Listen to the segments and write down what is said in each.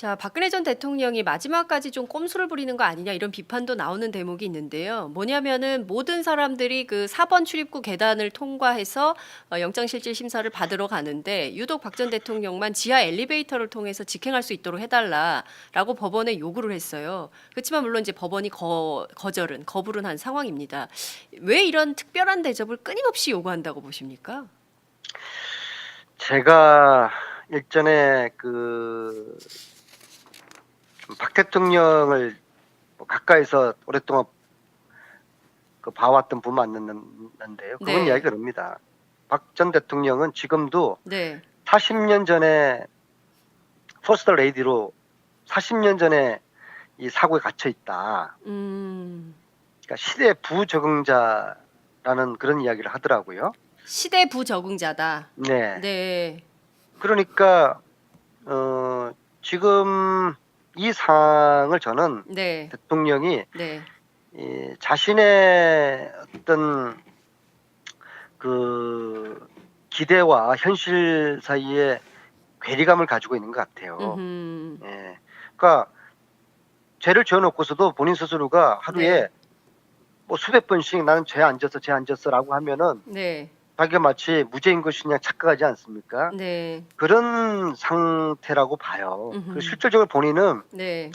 자, 박근혜 전 대통령이 마지막까지 좀 꼼수를 부리는 거 아니냐 이런 비판도 나오는 대목이 있는데요. 뭐냐면은 모든 사람들이 그 4번 출입구 계단을 통과해서 어, 영장실질 심사를 받으러 가는데 유독 박 전 대통령만 지하 엘리베이터를 통해서 직행할 수 있도록 해달라라고 법원에 요구를 했어요. 그렇지만 물론 이제 법원이 거, 거절은 거부를 한 상황입니다. 왜 이런 특별한 대접을 끊임없이 요구한다고 보십니까? 제가 일전에 그 박 대통령을 뭐 가까이서 오랫동안 그 봐왔던 분 만났는데요. 그분 네. 이야기가 그럽니다. 박 전 대통령은 지금도 네. 40년 전에 퍼스트 레이디로 40년 전에 이 사고에 갇혀 있다. 음. 그러니까 시대 부적응자라는 그런 이야기를 하더라고요. 시대 부적응자다. 네. 네. 그러니까 어 지금 이 상황을 저는 네. 대통령이 네. 이 자신의 어떤 그 기대와 현실 사이에 괴리감을 가지고 있는 것 같아요. 음흠. 예. 그러니까 죄를 지어놓고서도 본인 스스로가 하루에 네. 뭐 수백 번씩 나는 죄 안 졌어, 죄 안 졌어라고 하면은 네. 자기가 마치 무죄인 것이냐 착각하지 않습니까? 네. 그런 상태라고 봐요. 그 실질적으로 본인은 네.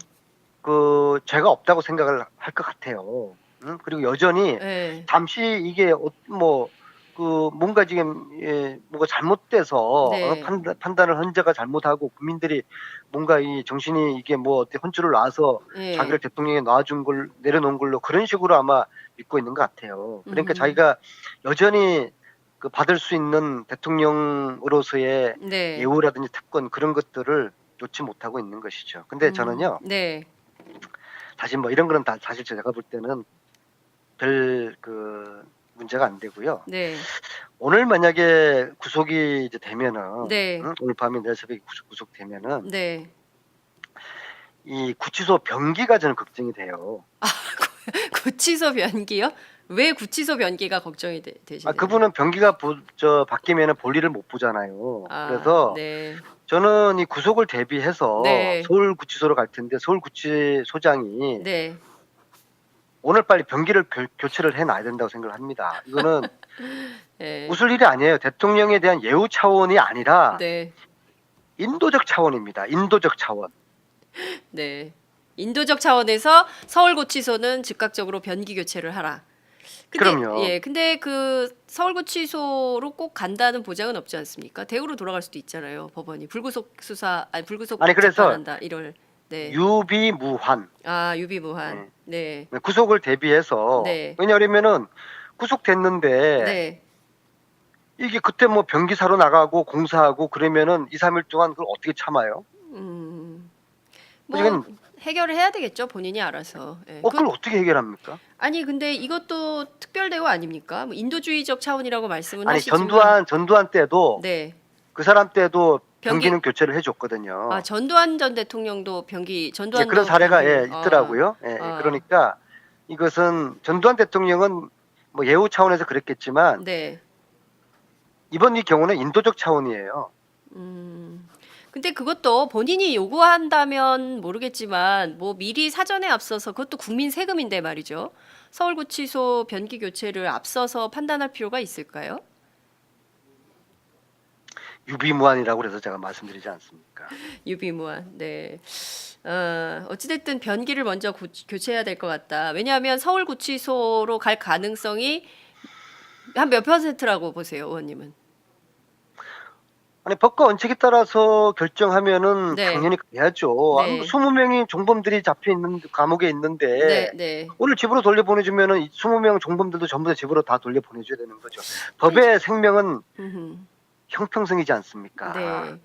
그 죄가 없다고 생각을 할 것 같아요. 응? 그리고 여전히 네. 잠시 이게 뭐 그 뭔가 지금 예, 뭐가 잘못돼서 네. 어, 판단, 판단을 헌재가 잘못하고 국민들이 뭔가 이 정신이 이게 뭐 어떻게 혼쭐을 놔서 네. 자기를 대통령에 놔준 걸 내려놓은 걸로 그런 식으로 아마 믿고 있는 것 같아요. 그러니까 음. 자기가 여전히 그 받을 수 있는 대통령으로서의 네. 예우라든지 특권 그런 것들을 놓지 못하고 있는 것이죠. 근데 음. 저는요, 네. 사실 뭐 이런 거는 다 사실 제가 볼 때는 별 그 문제가 안 되고요. 네. 오늘 만약에 구속이 이제 되면은 네. 응? 오늘 밤에 내일 새벽에 구속, 구속되면은 네. 이 구치소 변기가 저는 걱정이 돼요. 구치소 변기요? 왜 구치소 변기가 걱정이 되, 되시나요? 아 그분은 변기가 보, 저 바뀌면은 볼일을 못 보잖아요. 아, 그래서 네. 저는 이 구속을 대비해서 네. 서울 구치소로 갈 텐데 서울 구치소장이 네. 오늘 빨리 변기를 교, 교체를 해놔야 된다고 생각을 합니다. 이거는 네. 웃을 일이 아니에요. 대통령에 대한 예우 차원이 아니라 네. 인도적 차원입니다. 인도적 차원. 네. 인도적 차원에서 서울 구치소는 즉각적으로 변기 교체를 하라. 근데, 그럼요. 예, 근데 그 서울 구치소로 꼭 간다는 보장은 없지 않습니까? 대구로 돌아갈 수도 있잖아요. 법원이 불구속 수사 아니 불구속 아니, 그래서 재판한다 이럴 네. 유비무환 아 유비무한. 네. 구속을 대비해서 네. 왜냐하면은 구속됐는데 네. 이게 그때 뭐 변기 사러 나가고 공사하고 그러면은 2, 3일 동안 그걸 어떻게 참아요? 음. 뭐 이건- 해결을 해야 되겠죠. 본인이 알아서. 예. 어, 그- 그걸 어떻게 해결합니까? 아니 근데 이것도 특별 대우 아닙니까? 뭐 인도주의적 차원이라고 말씀은 아니 하시지만 전두환 전두환 때도 네. 그 사람 때도 변기- 변기는 교체를 해줬거든요. 아 전두환 전 대통령도 변기 예, 전두환 그런 사례가 예, 있더라고요. 예, 아. 그러니까 이것은 전두환 대통령은 뭐 예우 차원에서 그랬겠지만 네. 이번 이 경우는 인도적 차원이에요. 음. 근데 그것도 본인이 요구한다면 모르겠지만 뭐 미리 사전에 앞서서 그것도 국민 세금인데 말이죠. 서울구치소 변기 교체를 앞서서 판단할 필요가 있을까요? 유비무환이라고 그래서 제가 말씀드리지 않습니까? 유비무한. 네. 어, 어찌됐든 변기를 먼저 고- 교체해야 될 것 같다. 왜냐하면 서울구치소로 갈 가능성이 한 몇 퍼센트라고 보세요, 의원님은? 아니 법과 원칙에 따라서 결정하면은 네. 당연히 해야죠. 네. 20명이 종범들이 잡혀 있는 감옥에 있는데 네, 네. 오늘 집으로 돌려보내주면은 이 20명 종범들도 전부 다 집으로 다 돌려보내줘야 되는 거죠. 법의 생명은 음흠. 형평성이지 않습니까? 네.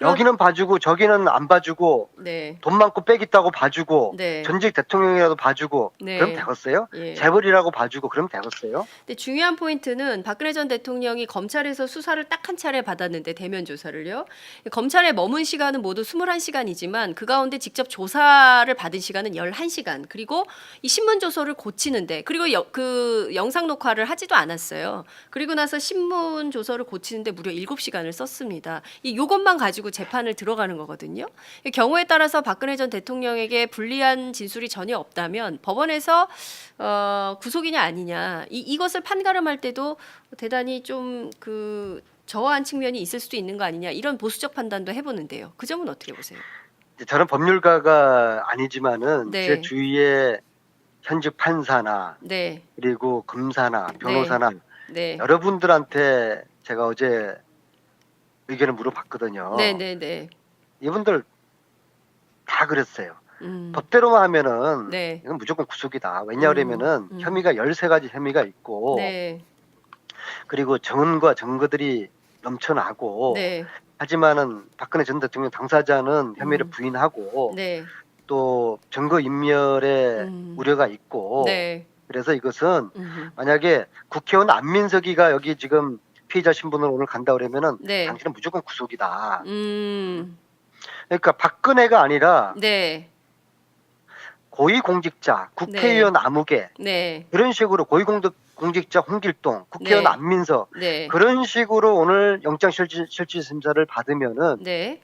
여기는 봐주고 저기는 안 봐주고 네. 돈 많고 빽 있다고 봐주고 네. 전직 대통령이라도 봐주고 네. 그럼 되겠어요? 예. 재벌이라고 봐주고 그럼 되겠어요? 근데 중요한 포인트는 박근혜 전 대통령이 검찰에서 수사를 딱 한 차례 받았는데 대면 조사를요. 검찰에 머문 시간은 모두 21시간이지만 그 가운데 직접 조사를 받은 시간은 11시간. 그리고 이 신문 조서를 고치는데 그리고 여- 그 영상 녹화를 하지도 않았어요. 그리고 나서 신문 조서를 고치는데 무려 7시간을 썼습니다. 이 요것만 가지고 가지고 재판을 들어가는 거거든요. 경우에 따라서 박근혜 전 대통령에게 불리한 진술이 전혀 없다면 법원에서 어, 구속이냐 아니냐 이, 이것을 판가름할 때도 대단히 좀그 저하한 측면이 있을 수도 있는 거 아니냐 이런 보수적 판단도 해보는데요. 그 점은 어떻게 보세요? 저는 법률가가 아니지만은 네. 제 주위에 현직 판사나 네, 그리고 검사나 변호사나 네, 여러분들한테 제가 어제 의견을 물어봤거든요. 네, 네, 네. 이분들 다 그랬어요. 음, 법대로만 하면은 네, 이건 무조건 구속이다. 왜냐하면은 음, 음. 혐의가 13가지 혐의가 있고 네, 그리고 증언과 증거들이 넘쳐나고 네, 하지만은 박근혜 전 대통령 당사자는 혐의를 음. 부인하고 네, 또 증거 인멸의 음. 우려가 있고 네. 그래서 이것은 음, 만약에 국회의원 안민석이가 여기 지금 피의자 신분으로 오늘 간다 그러면은 네. 당신은 무조건 구속이다. 음, 그러니까 박근혜가 아니라 네, 고위공직자, 국회의원 아무개 네, 그런 식으로 고위공직자 홍길동, 국회의원 네. 안민석 네, 그런 식으로 오늘 영장실질심사를 받으면은 네,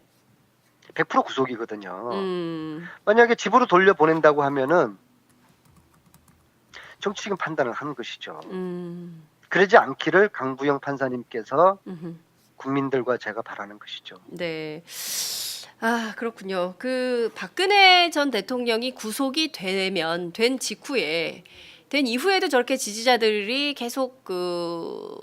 100% 구속이거든요. 음, 만약에 집으로 돌려 보낸다고 하면은 정치적인 판단을 하는 것이죠. 음, 그러지 않기를 강부영 판사님께서 음. 국민들과 제가 바라는 것이죠. 네. 아, 그렇군요. 그 박근혜 전 대통령이 구속이 되면 된 직후에 된 이후에도 저렇게 지지자들이 계속 그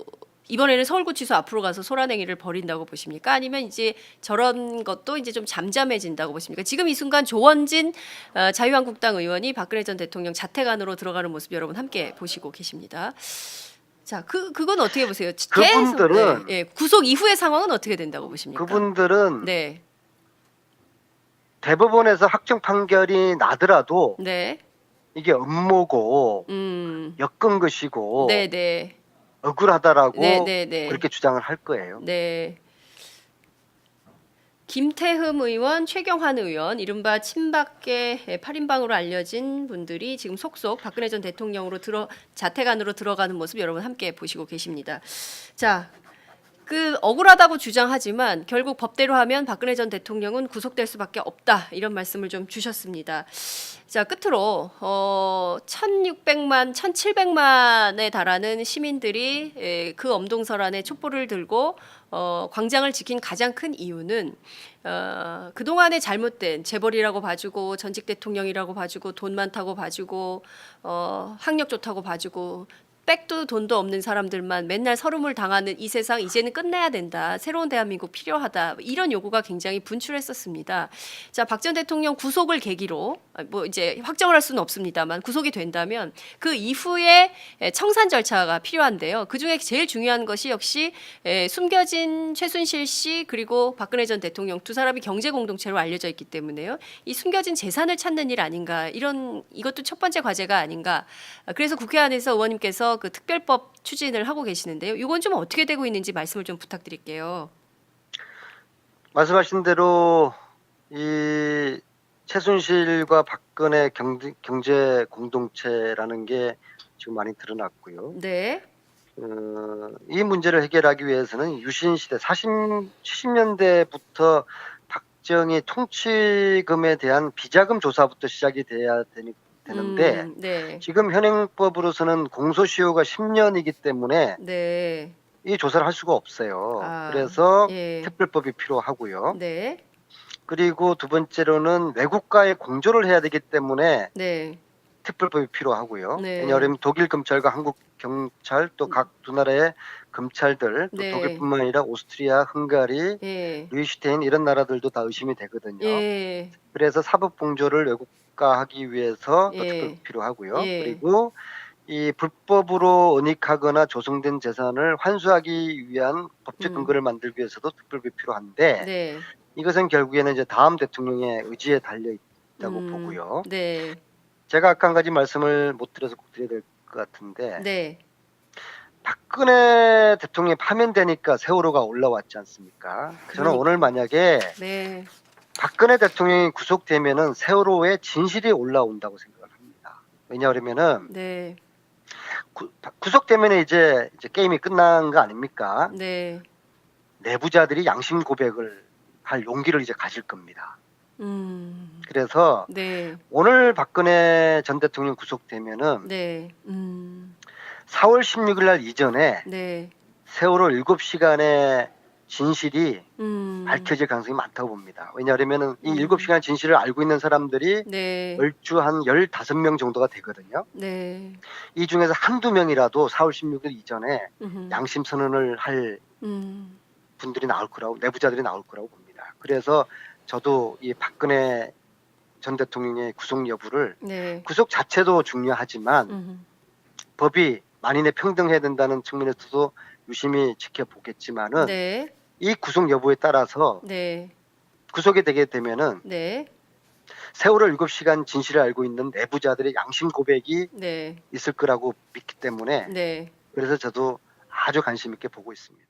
이번에는 서울구치소 앞으로 가서 소란행위를 벌인다고 보십니까? 아니면 이제 저런 것도 이제 좀 잠잠해진다고 보십니까? 지금 이 순간 조원진 어, 자유한국당 의원이 박근혜 전 대통령 자택 안으로 들어가는 모습 여러분 함께 보시고 계십니다. 자, 그 그건 어떻게 보세요? 그분들은- 네, 예, 구속 이후의 상황은 어떻게 된다고 보십니까? 그분들은 네, 대법원에서 확정 판결이 나더라도 네, 이게 음모고 음, 엮은 것이고 네, 네, 억울하다라고 네, 네, 네, 그렇게 주장을 할 거예요. 네. 김태흠 의원, 최경환 의원, 이른바 친박계 8인방으로 알려진 분들이 지금 속속 박근혜 전 대통령으로 들어 자택 안으로 들어가는 모습 여러분 함께 보시고 계십니다. 자, 그 억울하다고 주장하지만 결국 법대로 하면 박근혜 전 대통령은 구속될 수밖에 없다 이런 말씀을 좀 주셨습니다. 자 끝으로 어 1,600만, 1,700만에 달하는 시민들이 에, 그 엄동설 안에 촛불을 들고 어, 광장을 지킨 가장 큰 이유는 어, 그동안의 잘못된 재벌이라고 봐주고 전직 대통령이라고 봐주고 돈 많다고 봐주고 어, 학력 좋다고 봐주고 백도 돈도 없는 사람들만 맨날 서름을 당하는 이 세상 이제는 끝내야 된다. 새로운 대한민국 필요하다. 이런 요구가 굉장히 분출했었습니다. 자, 박 전 대통령 구속을 계기로 아, 뭐 이제 확정을 할 수는 없습니다만 구속이 된다면 그 이후에 에, 청산 절차가 필요한데요. 그 중에 제일 중요한 것이 역시 에, 숨겨진 최순실 씨 그리고 박근혜 전 대통령 두 사람이 경제 공동체로 알려져 있기 때문에요. 이 숨겨진 재산을 찾는 일 아닌가 이런 이것도 첫 번째 과제가 아닌가. 아, 그래서 국회 안에서 의원님께서 그 특별법 추진을 하고 계시는데요. 이건 좀 어떻게 되고 있는지 말씀을 좀 부탁드릴게요. 말씀하신 대로 이 최순실과 박근혜 경제, 경제 공동체라는 게 지금 많이 드러났고요. 네, 어, 이 문제를 해결하기 위해서는 유신 시대 40, 70년대부터 박정희 통치금에 대한 비자금 조사부터 시작이 돼야 되니, 되는데 음, 네, 지금 현행법으로서는 공소시효가 10년이기 때문에 네, 이 조사를 할 수가 없어요. 아, 그래서 예, 특별법이 필요하고요. 네, 그리고 두 번째로는 외국과의 공조를 해야 되기 때문에 네, 특별법이 필요하고요. 네. 왜냐하면 독일 검찰과 한국 경찰 또 각 두 나라의 검찰들 또 네. 독일뿐만 아니라 오스트리아, 헝가리, 예, 리히슈테인 이런 나라들도 다 의심이 되거든요. 예, 그래서 사법 공조를 외국 화하기 위해서 또 예. 특별법이 필요하고요. 예. 그리고 이 불법으로 은닉하거나 조성된 재산을 환수하기 위한 법적 음. 근거를 만들기 위해서도 특별법이 필요한데 네, 이것은 결국에는 이제 다음 대통령의 의지에 달려 있다고 음, 보고요. 네, 제가 아까 한 가지 말씀을 못 드려서 꼭 드려야 될 것 같은데 네, 박근혜 대통령이 파면되니까 세월호가 올라왔지 않습니까? 저는 그러니까. 오늘 만약에 네, 박근혜 대통령이 구속되면은 세월호의 진실이 올라온다고 생각을 합니다. 왜냐하면은 네, 구, 구속되면 이제, 이제 게임이 끝난 거 아닙니까? 네, 내부자들이 양심 고백을 할 용기를 이제 가질 겁니다. 음. 그래서 네. 오늘 박근혜 전 대통령 구속되면은 네. 음. 4월 16일 날 이전에 네. 세월호 7시간의 진실이 음. 밝혀질 가능성이 많다고 봅니다. 왜냐하면은 이 음. 7시간 진실을 알고 있는 사람들이 네. 얼추 한 15명 정도가 되거든요. 네. 이 중에서 한두 명이라도 4월 16일 이전에 음흠. 양심 선언을 할 음. 분들이 나올 거라고 내부자들이 나올 거라고 봅니다. 그래서 저도 이 박근혜 전 대통령의 구속 여부를 네. 구속 자체도 중요하지만 음. 법이 만인에 평등해야 된다는 측면에서도 유심히 지켜보겠지만은 네. 이 구속 여부에 따라서 네. 구속이 되게 되면은 네. 세월호 7시간 진실을 알고 있는 내부자들의 양심 고백이 네. 있을 거라고 믿기 때문에 네. 그래서 저도 아주 관심 있게 보고 있습니다.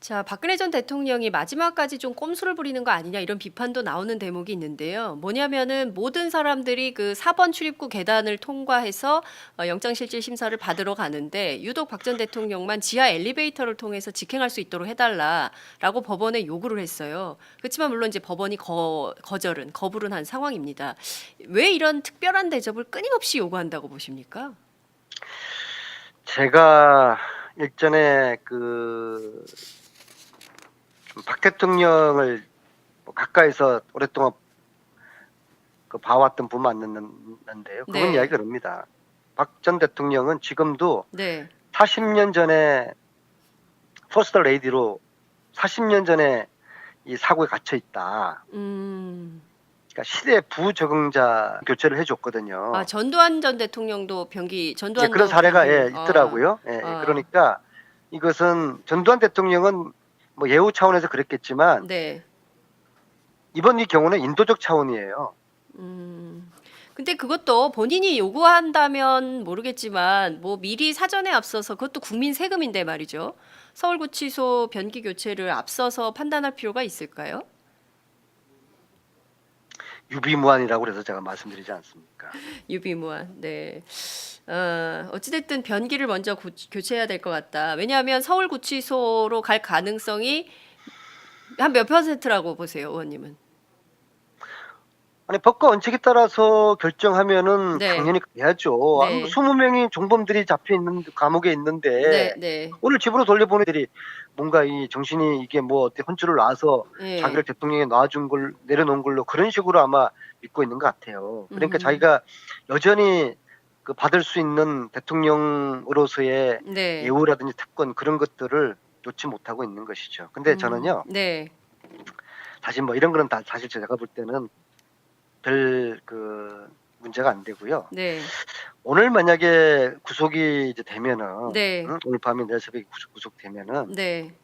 자, 박근혜 전 대통령이 마지막까지 좀 꼼수를 부리는 거 아니냐 이런 비판도 나오는 대목이 있는데요. 뭐냐면은 모든 사람들이 그 4번 출입구 계단을 통과해서 어, 영장실질 심사를 받으러 가는데 유독 박 전 대통령만 지하 엘리베이터를 통해서 직행할 수 있도록 해달라라고 법원에 요구를 했어요. 그렇지만 물론 이제 법원이 거, 거절은 거부를 한 상황입니다. 왜 이런 특별한 대접을 끊임없이 요구한다고 보십니까? 제가 일전에 그 박 대통령을 뭐 가까이서 오랫동안 그 봐왔던 분 만났는데요. 그분 네. 이야기 그럽니다. 박 전 대통령은 지금도 네. 40년 전에 퍼스트 레이디로 40년 전에 이 사고에 갇혀 있다. 음. 그러니까 시대 부적응자 교체를 해줬거든요. 아 전두환 전 대통령도 변기 예, 전두환 그런 사례가 예, 아, 있더라고요. 예, 아. 그러니까 이것은 전두환 대통령은 뭐 예우 차원에서 그랬겠지만 네. 이번 이 경우는 인도적 차원이에요. 음. 근데 그것도 본인이 요구한다면 모르겠지만 뭐 미리 사전에 앞서서 그것도 국민 세금인데 말이죠. 서울구치소 변기 교체를 앞서서 판단할 필요가 있을까요? 유비무환이라고 그래서 제가 말씀드리지 않습니까? 유비무한. 네. 어, 어찌됐든 변기를 먼저 고- 교체해야 될 것 같다. 왜냐하면 서울구치소로 갈 가능성이 한 몇 퍼센트라고 보세요, 의원님은? 아니 법과 원칙에 따라서 결정하면은 네. 당연히 해야죠. 네. 20명이 종범들이 잡혀 있는 감옥에 있는데 네, 네. 오늘 집으로 돌려보낸 애들이 뭔가 이 정신이 이게 뭐 어떻게 혼쭐을 놔서 네. 자기를 대통령에 놔준 걸 내려놓은 걸로 그런 식으로 아마 믿고 있는 것 같아요. 그러니까 음. 자기가 여전히 그 받을 수 있는 대통령으로서의 네. 예우라든지 특권 그런 것들을 놓지 못하고 있는 것이죠. 근데 음, 저는요, 네. 사실 뭐 이런 거는 다 사실 제가 볼 때는 별 그 문제가 안 되고요. 네. 오늘 만약에 구속이 이제 되면은 네. 응? 오늘 밤에 내일 새벽에 구속, 구속되면은 네.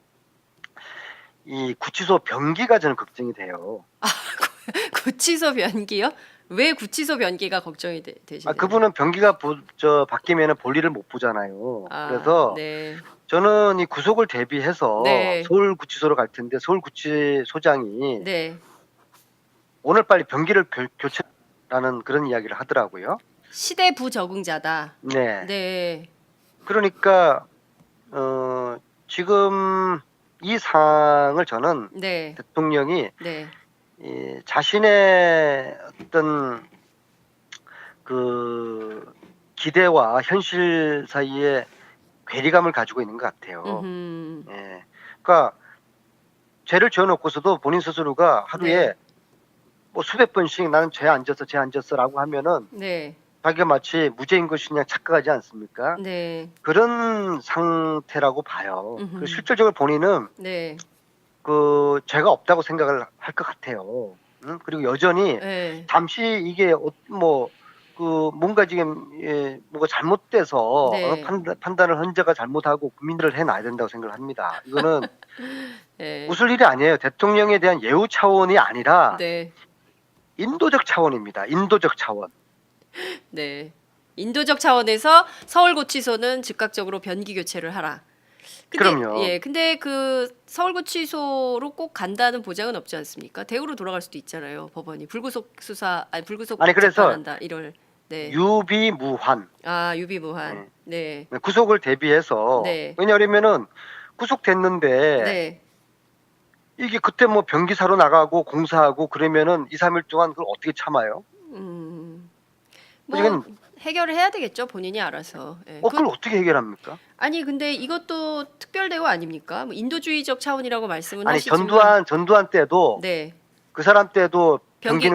이 구치소 변기가 저는 걱정이 돼요. 구치소 변기요? 왜 구치소 변기가 걱정이 되, 되시나요? 아, 그분은 변기가 보, 저 바뀌면은 볼일을 못 보잖아요. 아, 그래서 네. 저는 이 구속을 대비해서 네. 서울 구치소로 갈 텐데 서울 구치소장이 네. 오늘 빨리 변기를 교, 교체라는 그런 이야기를 하더라고요. 시대 부적응자다. 네. 네. 그러니까 어, 지금 이 상황을 저는 네. 대통령이 네. 이 자신의 어떤 그 기대와 현실 사이에 괴리감을 가지고 있는 것 같아요. 음흠. 예. 그러니까 죄를 지어놓고서도 본인 스스로가 하루에 네. 뭐 수백 번씩 나는 죄 안 졌어, 죄 안 졌어라고 하면은 네. 자기가 마치 무죄인 것이냐 착각하지 않습니까? 네. 그런 상태라고 봐요. 그 실질적으로 본인은 네. 그 죄가 없다고 생각을 할 것 같아요. 응? 그리고 여전히 네. 잠시 이게 어- 뭐, 그 뭔가 지금 예, 뭐가 잘못돼서 네. 어, 판단, 판단을 헌재가 잘못하고 국민들을 해놔야 된다고 생각을 합니다. 이거는 네. 웃을 일이 아니에요. 대통령에 대한 예우 차원이 아니라 네. 인도적 차원입니다. 인도적 차원. 네. 인도적 차원에서 서울구치소는 즉각적으로 변기 교체를 하라. 근데, 그럼요. 예, 근데 그 서울구치소로 꼭 간다는 보장은 없지 않습니까? 대구로 돌아갈 수도 있잖아요. 법원이 불구속 수사, 아니 불구속 아니, 그래서 재판한다. 이럴. 네. 유비무환 아 유비무한. 네. 구속을 대비해서 네. 왜냐하면은 구속됐는데 네. 이게 그때 뭐 변기사로 나가고 공사하고 그러면은 2, 3일 동안 그걸 어떻게 참아요? 음. 뭐 이건- 해결을 해야 되겠죠 본인이 알아서. 예. 어, 그- 그걸 어떻게 해결합니까? 아니 근데 이것도 특별 대우 아닙니까? 뭐 인도주의적 차원이라고 말씀은 아니 하시지만 전두환 전두환 때도 네. 그 사람 때도 변기- 변기는